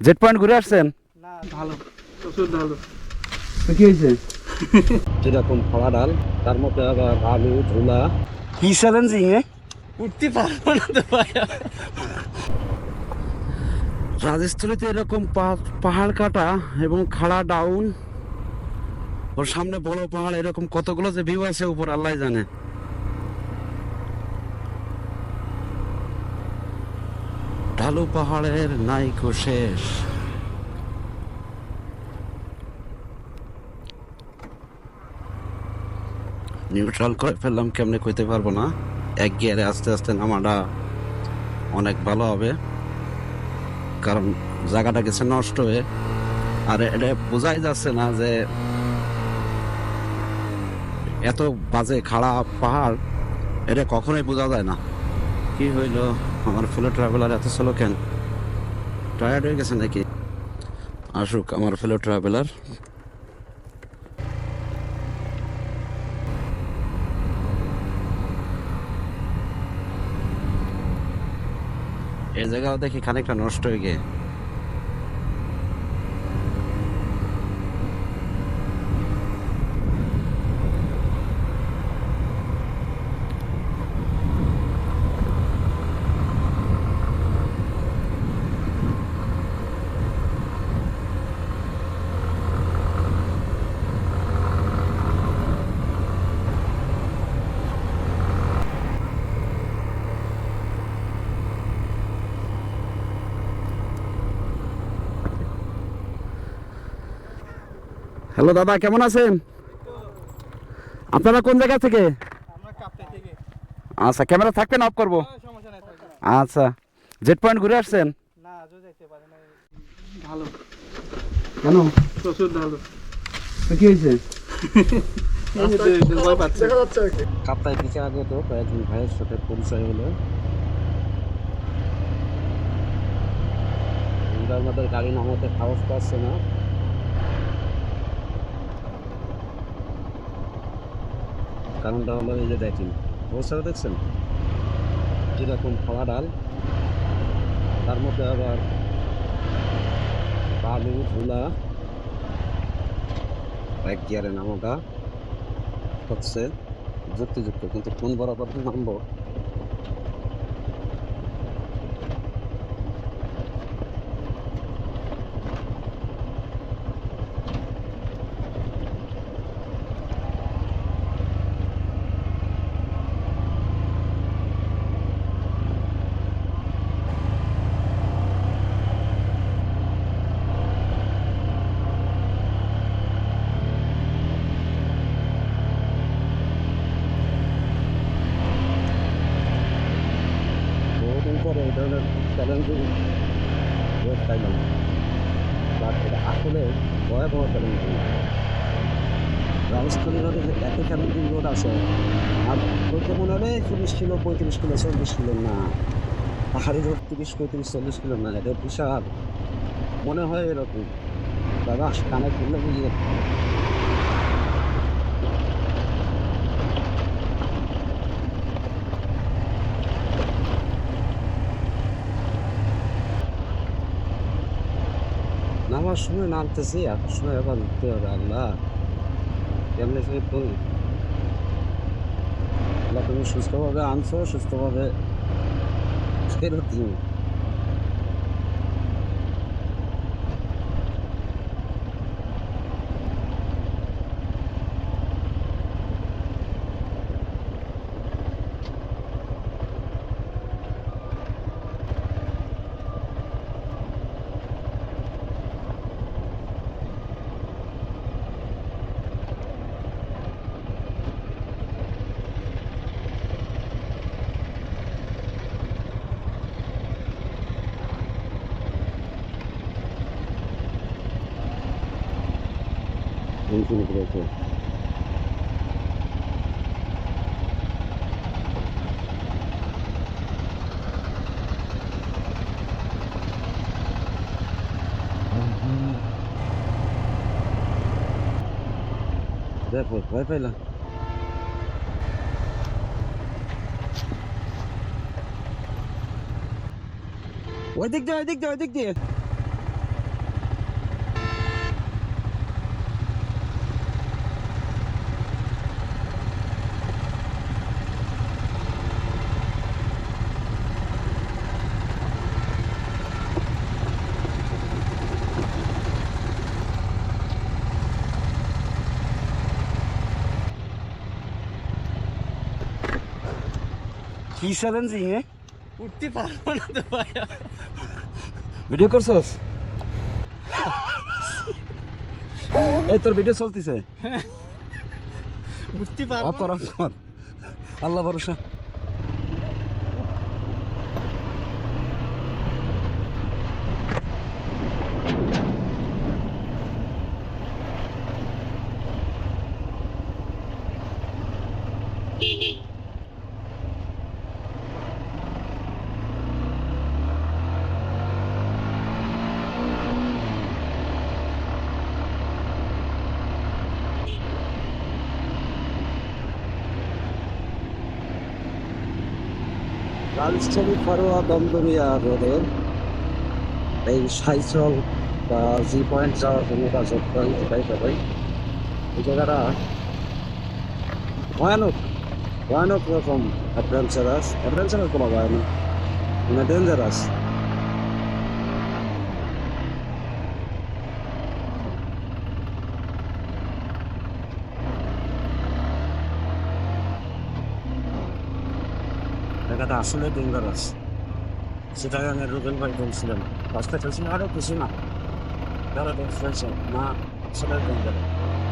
Jet point ঘুরে আসছেন? না ভালো। প্রচুর ভালো। তো কি হয়েছে? যেরকম ডাল তার মধ্যে আবার আলু ধুলা কি চ্যালেঞ্জিং এ? উঠতে পারব না তো ভাই। রাজস্থলীতে এরকম পাহাড় কাটা এবং খাড়া ডাউন ওর সামনে বড় পাহাড় এরকম কতগুলো যে ভিউ আছে উপর আল্লাহ জানে। ঢালু পাহাড়ের নাইকো শেষ। নিউট্রাল করে ফেললাম, কেমনে কইতে পারব না? এক গিয়ারে আস্তে আস্তে নামাটা অনেক ভালো হবে। কারণ জায়গাটা গেছে নষ্ট হয়ে। আর এটা বোঝাই যাচ্ছে না যে এত বাজে খাড়া পাহাড়, এটা কখনোই বোঝা যায় না। কি হইল? আমার ফেলো ট্রাভেলার এত স্লো কেন? টায়ার্ড হয়ে গেছে নাকি? আসুক, আমার ফেলো ট্রাভেলার এই জায়গাও দেখি খানিকটা নষ্ট হয়ে গিয়ে। হ্যালো দাদা কেমন আছেন? আপনারা কোন জায়গা থেকে? আমরা কাপতে থেকে। আচ্ছা ক্যামেরা থাকবেন অফ করব। কোনো সমস্যা নাই থাকবে। আচ্ছা জেট পয়েন্ট ঘুরে আসছেন? ভালো। কেন? প্রচুর কি হয়েছে? কাপ্তায় কিছু আগে তো কয়েকজন ভাইয়ের সাথে পরিচয় হলো। আমাদের গাড়ি নামাতে সাহস পাচ্ছে না। কারণটা আমরা এই যে দেখেন, অবস্থাটা দেখছেন? যেরকম খাওয়া ডাল, তার মধ্যে আবার বালু ধুলা এক গিয়ারে নামোটা হচ্ছে যুক্তিযুক্ত, কিন্তু কোন বরাবর নামবো? বহুদিন পরে এই ধরনের চ্যালেঞ্জিং রোড পাইলাম বাট এটা আসলে ভয়াবহ চ্যালেঞ্জিং রাজস্থলী রোডে এত চ্যালেঞ্জিং রোড আছে, আর তোকে মনে হবে তিরিশ কিলো, পঁয়ত্রিশ কিলো, চল্লিশ কিলো না। পাহাড়ি রোড তিরিশ, পঁয়ত্রিশ, চল্লিশ কিলো না, এটা বিশাল। মনে হয় এরকম। দাদা কানে খুললে বুঝিয়ে নামার সময় নামতেছি আসার সময় আবার উঠতে হবে আল্লাহ কেমনে সে করি আল্লাহ তুমি সুস্থভাবে আনছো সুস্থভাবে 真的不在这。再不白费了。我的掉，我的掉，我。কি চ্যালেঞ্জিং এ উঠতে পারব না তো ভাইয়া ভিডিও করছস এই তোর ভিডিও চলতেছে উঠতে পারব রকম আল্লাহ ভরসা রাজশাহী ফারোয়া দমদমিয়া রোডের এই সাইচল বা জি পয়েন্ট যাওয়ার জন্য পয়েন্ট পাইতে পাই এই জায়গাটা ভয়ানক ভয়ানক রকম অ্যাডভেঞ্চারাস অ্যাডভেঞ্চারাস বলা ভয়ানক মানে ডেঞ্জারাস জায়গাটা আসলে ডেঞ্জারাস। আমি রুবেল ভাই বলছিলেন। রাস্তা চলছিলাম আরও কিছু না। যারা দেখছেন না আসলে ডেঞ্জারাস।